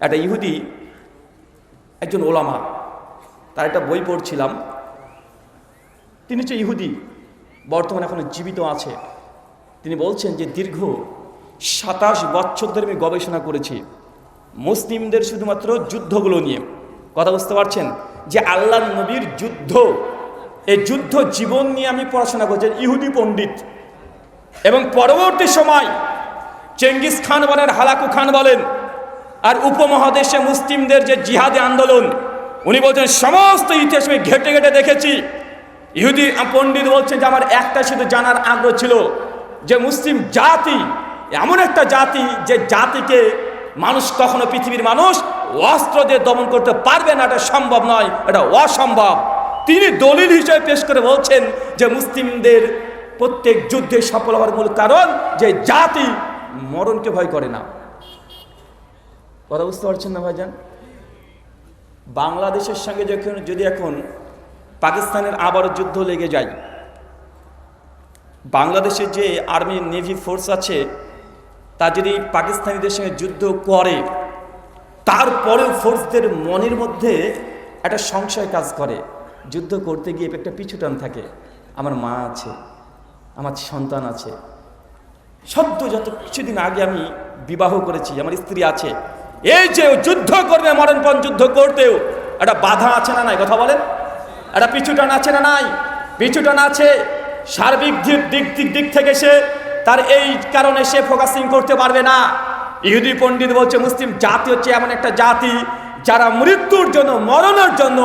একটা ইহুদি, একজন ওলামা, তার একটা বই পড়ছিলাম। তিনি হচ্ছে ইহুদি, বর্তমানে এখনও জীবিত আছে। তিনি বলছেন যে দীর্ঘ সাতাশ বছর ধরে আমি গবেষণা করেছি, মুসলিমদের শুধুমাত্র যুদ্ধগুলো নিয়ে। কথা বুঝতে পারছেন? যে আল্লাহ নবীর যুদ্ধ, এই যুদ্ধ জীবন নিয়ে আমি পড়াশোনা করছি ইহুদি পণ্ডিত। এবং পরবর্তী সময় চেঙ্গিস খান বলেন, হালাকু খান বলেন আর উপমহাদেশে মুসলিমদের যে জিহাদি আন্দোলন, উনি বলছেন, সমস্ত ইতিহাস আমি ঘেটে ঘেটে দেখেছি। ইহুদি পণ্ডিত বলছেন যে আমার একটা শুধু জানার আগ্রহ ছিল যে মুসলিম জাতি, এমন একটা জাতি যে জাতিকে মানুষ কখনো পৃথিবীর মানুষ অস্ত্র দিয়ে দমন করতে পারবে না, এটা সম্ভব নয়, এটা অসম্ভব। তিনি দলিল হিসেবে পেশ করে বলছেন যে মুসলিমদের প্রত্যেক যুদ্ধে সফল হওয়ার মূল কারণ যে জাতি মরণকে ভয় করে না। কথা বুঝতে পারছেন না ভাইজান? বাংলাদেশের সঙ্গে যখন, যদি এখন পাকিস্তানের আবারও যুদ্ধ লেগে যায়, বাংলাদেশের যে আর্মি, নেভি ফোর্স আছে, তা যদি পাকিস্তানিদের সঙ্গে যুদ্ধ করে, তারপরেও ফোর্সদের মনের মধ্যে একটা সংশয় কাজ করে। যুদ্ধ করতে গিয়ে একটা পিছুটান থাকে। আমার মা আছে, আমার সন্তান আছে। সদ্য যত কিছুদিন আগে আমি বিবাহ করেছি, আমার স্ত্রী আছে এই যে যুদ্ধ করবে মরণপণ যুদ্ধ করতেও, একটা বাধা আছে না নাই? কথা বলেন। একটা পিছুটান আছে না নাই? পিছুটান আছে। সার্বিক দিক দিক দিক থেকে সে তার এই কারণে সে ফোকাসিং করতে পারবে না। ইহুদি পণ্ডিত বলছে, মুসলিম জাতি হচ্ছে এমন একটা জাতি যারা মৃত্যুর জন্য, মরণের জন্য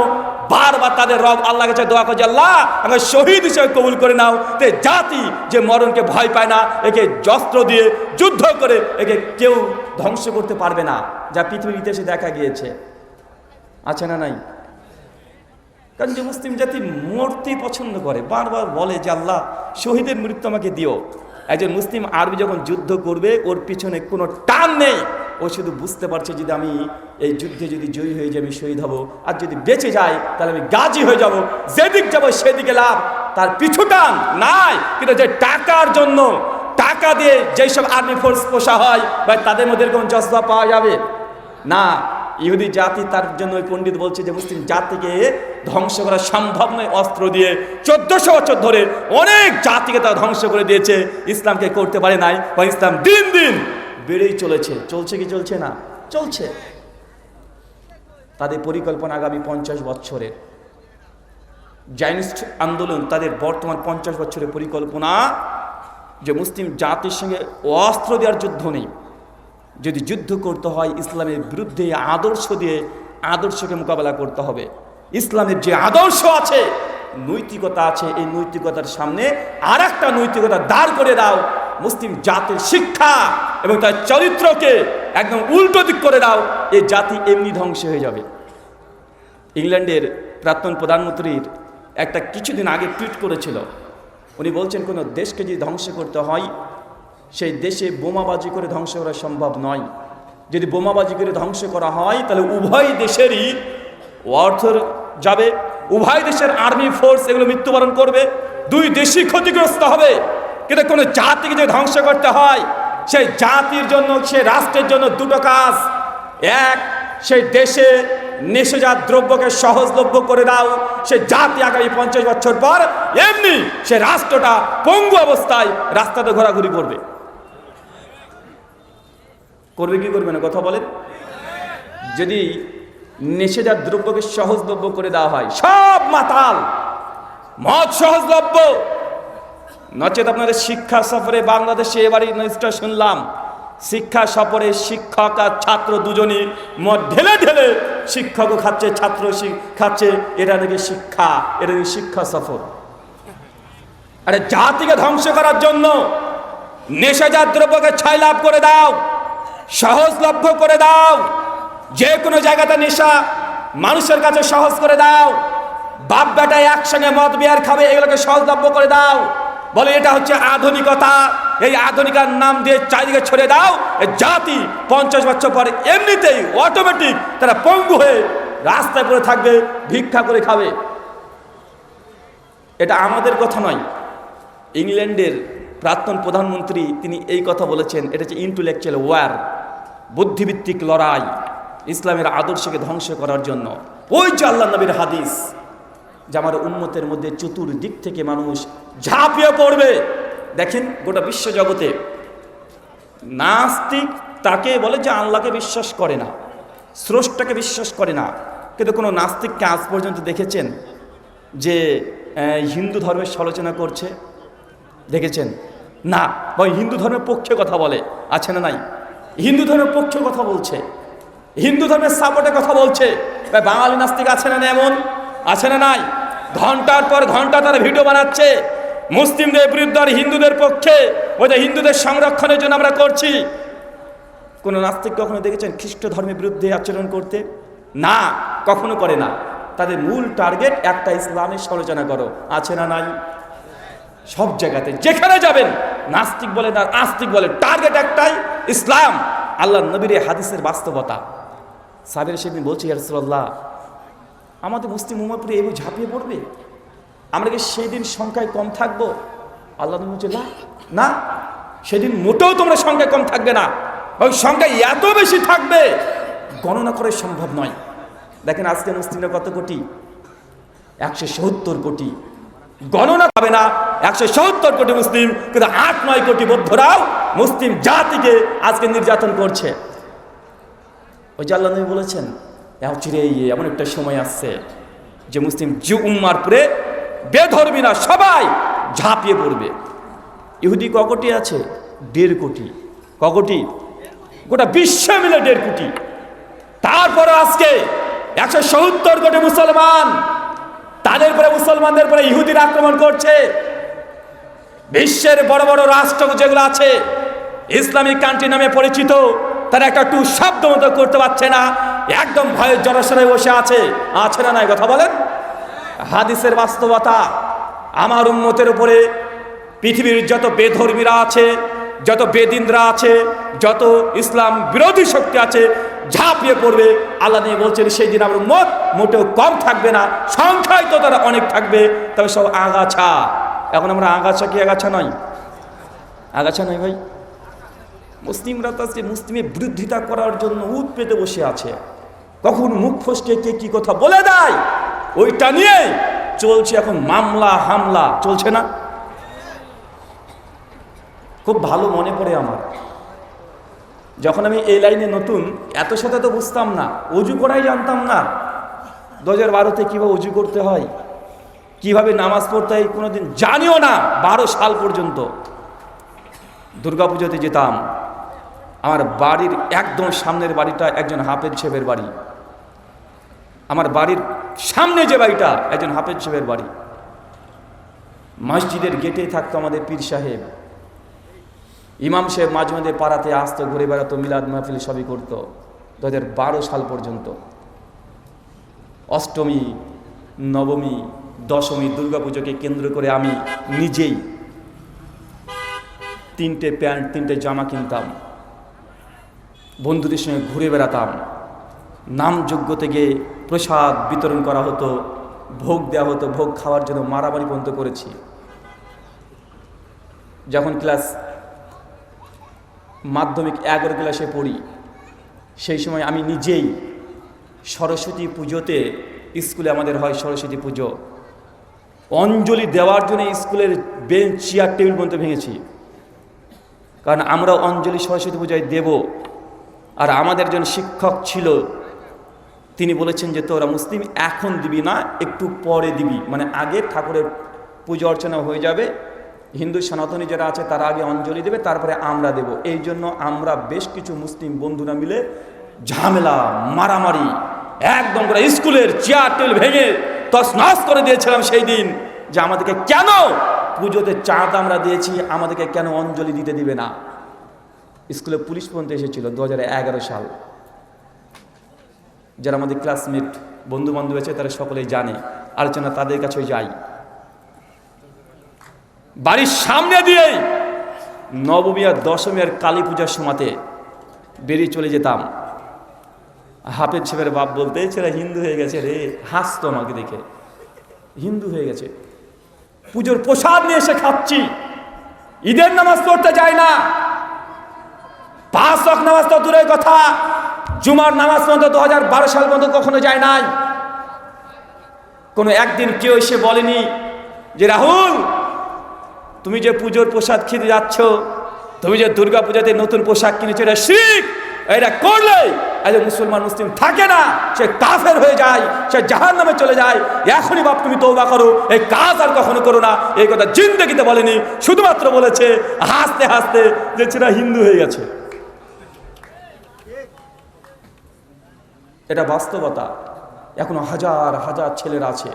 বারবার তাদের রব আল্লাহ কাছে দোয়া করছে, আল্লাহ, আমাকে শহীদ হিসেবে কবুল করে নাও। তে জাতি যে মরণকে ভয় পায় না, একে যস্ত্র দিয়ে যুদ্ধ করে একে কেউ ধ্বংস করতে পারবে না। যা পৃথিবীর ইতিহাসে দেখা গিয়েছে। আছে না নাই? কারণ যে মুসলিম জাতি মরতে পছন্দ করে। বারবার বলে যে, আল্লাহ, শহীদের মৃত্যু আমাকে দিও। একজন মুসলিম আরবি যখন যুদ্ধ করবে, ওর পিছনে কোনো টান নেই। ও শুধু বুঝতে পারছে যদি আমি এই যুদ্ধে যদি জয়ী হয়ে যাই, আমি শহীদ হব। আর যদি বেঁচে যাই, তাহলে আমি গাজী হয়ে যাব। যেদিক যাব, সেদিকে লাভ। তার পিছু টান নাই। কিন্তু যে টাকার জন্য, টাকা দিয়ে যেসব আর্মি ফোর্স পোষা হয় বা তাদের মধ্যে এরকম জজবা পাওয়া যাবে? না। ইহুদি জাতি তার জন্য ওই পণ্ডিত বলছে যে, মুসলিম জাতিকে ধ্বংস করা সম্ভব নয় অস্ত্র দিয়ে। চোদ্দশো বছর ধরে অনেক জাতিকে তারা ধ্বংস করে দিয়েছে। ইসলামকে করতে পারে নাই। বা ইসলাম দিন দিন বেড়েই চলেছে। চলছে কি চলছে না? চলছে। তাদের পরিকল্পনা আগামী পঞ্চাশ বছরের। জাইনিস্ট আন্দোলন তাদের বর্তমান পঞ্চাশ বছরের পরিকল্পনা যে মুসলিম জাতির সঙ্গে অস্ত্র দেওয়ার যুদ্ধ নেই। যদি যুদ্ধ করতে হয়, ইসলামের বিরুদ্ধে আদর্শ দিয়ে আদর্শকে মোকাবেলা করতে হবে। ইসলামের যে আদর্শ আছে, নৈতিকতা আছে, এই নৈতিকতার সামনে আর একটা নৈতিকতা দাঁড় করে দাও। মুসলিম জাতির শিক্ষা এবং তার চরিত্রকে একদম উল্টো দিক করে দাও এই জাতি এমনি ধ্বংস হয়ে যাবে। ইংল্যান্ডের প্রাক্তন প্রধানমন্ত্রীর একটা কিছুদিন আগে টুইট করেছিল। উনি বলছেন, কোনো দেশকে যদি ধ্বংস করতে হয়, সেই দেশে বোমাবাজি করে ধ্বংস করা সম্ভব নয়। যদি বোমাবাজি করে ধ্বংস করা হয়, তাহলে উভয় দেশেরই অর্থ যাবে, উভয় দেশের আর্মি ফোর্স এগুলো মৃত্যুবরণ করবে, দুই দেশই ক্ষতিগ্রস্ত হবে। কিন্তু কোনো জাতিকে যদি ধ্বংস করতে হয় সেই জাতির জন্য, সে রাষ্ট্রের জন্য দুটো কাজ। এক সেই দেশে নেশাজাত দ্রব্যকে সহজলভ্য করে দাও। সে জাতি আগামী পঞ্চাশ বছর পর এমনি সে রাষ্ট্রটা পঙ্গু অবস্থায় রাস্তাতে ঘোরাঘুরি করবে। করবে কি করবে না? কথা বলেন। যদি নেশাজাত দ্রব্যকে সহজলভ্য করে দেওয়া হয়, সব মাতাল, মদ সহজলভ্য নচেত আপনাদের শিক্ষা সফরে বাংলাদেশে এবারই নিউজটা শুনলাম। শিক্ষা সফরে শিক্ষক আর ছাত্র দুজনই মদ ঢেলে ঢেলে শিক্ষকও খাচ্ছে, ছাত্র খাচ্ছে, এটা নাকি শিক্ষা, এটা নাকি শিক্ষা সফর। আরে জাতিকে ধ্বংস করার জন্য নেশাজাত দ্রব্যকে ছাই লাভ করে দাও সহজলভ্য করে দাও যে কোনো জায়গাতে নেশা মানুষের কাছে সহজ করে দাও বাপ বেটায় একসঙ্গে মদ, বিয়ার, খাবে, এগুলোকে সহজলভ্য করে দাও। বলে, এটা হচ্ছে আধুনিকতা। এই আধুনিকার নাম দিয়ে চারিদিকে ছড়ে দাও। জাতি পঞ্চাশ বছর পরে এমনিতেই অটোমেটিক তারা পঙ্গু হয়ে রাস্তায় পড়ে থাকবে, ভিক্ষা করে খাবে। এটা আমাদের কথা নয়। ইংল্যান্ডের প্রাক্তন প্রধানমন্ত্রী তিনি এই কথা বলেছেন। এটা হচ্ছে ইন্টেলেকচুয়াল ওয়ার বুদ্ধিভিত্তিক লড়াই, ইসলামের আদর্শকে ধ্বংস করার জন্য। ওই যে আল্লাহ নবীর হাদিস। যে আমার উন্মতের মধ্যে চতুর্দিক থেকে মানুষ ঝাঁপিয়ে পড়বে। দেখেন গোটা বিশ্ব জগতে নাস্তিক তাকে বলে যে আল্লাহকে বিশ্বাস করে না, স্রষ্টাকে বিশ্বাস করে না। কিন্তু কোনো নাস্তিককে আজ পর্যন্ত দেখেছেন যে হিন্দু ধর্মের সমালোচনা করছে? দেখেছেন? না, বা হিন্দু ধর্মের পক্ষে কথা বলে, আছে না নাই? হিন্দু ধর্মের পক্ষে কথা বলছে, হিন্দু ধর্মের সাপোর্টে কথা বলছে। বাঙালি নাস্তিক আছে না এমন? আছে না নাই? ঘণ্টার পর ঘণ্টা তারা ভিডিও বানাচ্ছে। মুসলিমদের বিরুদ্ধে আর হিন্দুদের পক্ষে। ওই যে হিন্দুদের সংরক্ষণের জন্য আমরা করছি। কোনো নাস্তিক কখনো দেখেছেন খ্রিস্ট ধর্মের বিরুদ্ধে আচরণ করতে? না, কখনো করে না। তাদের মূল টার্গেট একটা ইসলামের সমালোচনা করো। আছে না নাই? সব জায়গাতে। যেখানে যাবেন, নাস্তিক বলেন আর আস্তিক বলেন টার্গেট একটাই, ইসলাম। আল্লাহ নবীর হাদিসের বাস্তবতা। সাবের সেদিন বলছি ইয়ারসুল্লাহ আমাদের মুসলিম উম্মতপুরে এভাবে ঝাঁপিয়ে পড়বে? আমরা কি সেদিন সংখ্যায় কম থাকব? আল্লাহ বলছে "না, না সেদিন মোটেও তোমরা সংখ্যায় কম থাকবে না। ওই সংখ্যা এত বেশি থাকবে গণনা করা সম্ভব নয়। দেখেন আজকে মুসলিমরা কত কোটি? একশো সত্তর কোটি। গণনা হবে না একশো সত্তর কোটি মুসলিম কিন্তু আট নয় কোটি বৌদ্ধরাও মুসলিম জাতিকে আজকে নির্যাতন করছে। ওই যে আল্লাহ নবী বলেছেন চিরে এমন একটা সময় আসছে যে মুসলিম জি উম্মার পরে বেধর্মীরা সবাই ঝাঁপিয়ে পড়বে। ইহুদি ক কোটি আছে? দেড় কোটি। ক কোটি গোটা বিশ্ব মিলে দেড় কোটি। তারপরে আজকে একশো সত্তর কোটি মুসলমান, তাদের পরে মুসলমানদের পরে ইহুদির আক্রমণ করছে। বিশ্বের বড় বড় রাষ্ট্র যেগুলো আছে, ইসলামিক কান্ট্রি নামে পরিচিত। তারা একটা টু শব্দ মতো করতে পারছে না। একদম ভয়ের জনসরায় বসে আছে। আছে না নাই কথা বলেন? হাদিসের বাস্তবতা, আমার উন্মতের উপরে পৃথিবীর যত বেধর্মীরা আছে, যত বেদিনরা আছে, যত ইসলাম বিরোধী শক্তি আছে, ঝাঁপিয়ে পড়বে। আল্লাহ নিয়ে বলছেন, সেই দিন আমার মত মোটেও কম থাকবে না, সংখ্যায় তো তারা অনেক থাকবে, তবে সব আগাছা। এখন আমরা আগাছা কি আগাছা নয়? আগাছা নয় ভাই। মুসলিমরা তো আজকে মুসলিমের বিরোধিতা করার জন্য উত পেতে বসে আছে। কখন মুখ ফসকে কে কি কথা বলে দেয়? ওইটা নিয়ে চলছে এখন মামলা, হামলা, চলছে না? খুব ভালো মনে পড়ে আমার। যখন আমি এই লাইনে নতুন, এত সাথে তো বুঝতাম না, অজু করাই জানতাম না। দু হাজার বারোতে কীভাবে অজু করতে হয়? কীভাবে নামাজ পড়তে হয় কোনোদিন জানিও না, বারো সাল পর্যন্ত। দুর্গাপুজোতে যেতাম আমার বাড়ির একদম সামনের বাড়িটা একজন হাফেজ ছেবের বাড়ি। আমার বাড়ির সামনে যে বাড়িটা একজন হাফেজ ছেবের বাড়ি। মসজিদের গেটে থাকতো আমাদের পীর সাহেব। ইমাম সাহেব মাঝে মাঝে পাড়াতে আসতো, ঘুরে বেড়াতো, মিলাদ মাহফিল সবই করতো। দু হাজার বারো সাল পর্যন্ত। অষ্টমী, নবমী, দশমী দুর্গাপুজোকে কেন্দ্র করে আমি নিজেই তিনটে প্যান্ট, তিনটে জামা কিনতাম। বন্ধুদের সঙ্গে ঘুরে বেড়াতাম। নাম যোগ্যতে গিয়ে প্রসাদ বিতরণ করা হতো, ভোগ দেওয়া হতো, ভোগ খাওয়ার জন্য মারামারি পর্যন্ত করেছি। যখন ক্লাস মাধ্যমিক এগারো ক্লাসে পড়ি, সেই সময় আমি নিজেই সরস্বতী পুজোতে স্কুলে আমাদের হয় সরস্বতী পুজো। অঞ্জলি দেওয়ার জন্য স্কুলের বেঞ্চ, চেয়ার, টেবিল পর্যন্ত ভেঙেছি। কারণ আমরা অঞ্জলি সরস্বতী পূজায় দেব। আর আমাদের একজন শিক্ষক ছিল, তিনি বলেছেন যে তোরা মুসলিম এখন দিবি না, একটু পরে দিবি। মানে আগে ঠাকুরের পুজো অর্চনা হয়ে যাবে, হিন্দু সনাতনী যারা আছে তারা আগে অঞ্জলি দেবে, তারপরে আমরা দেব। এই জন্য আমরা বেশ কিছু মুসলিম বন্ধুরা মিলে ঝামেলা, মারামারি, একদম করে স্কুলের চেয়ার টেবিল ভেঙে তসনস করে দিয়েছিলাম সেই দিন যে আমাদেরকে কেন পুজোতে চাঁদ আমরা দিয়েছি, আমাদেরকে কেন অঞ্জলি দিতে দিবে না। স্কুলে পুলিশ পর্যন্ত এসেছিল দু হাজার এগারো সাল। যারা আমাদের ক্লাসমেট বন্ধু বান্ধব আছে, তারা সকলেই জানে। আলোচনা তাদের কাছেও যাই। বাড়ির সামনে দিয়েই নবমী আর দশমী আর কালী পূজার সময়তে বেরিয়ে চলে যেতাম। হাফেজ ছেলের বাপ বলতে ছেলে হিন্দু হয়ে গেছে রে, হাসতো আমাকে দেখে। হিন্দু হয়ে গেছে। পুজোর প্রসাদ নিয়ে এসে খাচ্ছি। ঈদের নামাজ পড়তে যায় না। পাঁচ অক নামাজ তো দূরের কথা। জুমার নামাজ পর্যন্ত দু হাজার বারো সাল পর্যন্ত কখনো যায় নাই। কোনো একদিন কেউ এসে বলেনি যে, রাহুল, তুমি যে পুজোর প্রসাদ খেতে যাচ্ছ, তুমি যে দুর্গা পূজাতে নতুন পোশাক কিনেছো, এটা শিখ, এটা করলে আজ মুসলমান, মুসলিম থাকে না, সে কাফের হয়ে যায়, সে জাহান নামে চলে যায়। এখনই বাপ, তুমি তৌবা করো, এই কাজ আর কখনো করো না। এই কথা জিন্দগিতে বলেনি, শুধুমাত্র বলেছে, হাসতে হাসতে, যে ছেলে হিন্দু হয়ে গেছে। এটা বাস্তবতা। এখনও হাজার হাজার ছেলেরা আছে।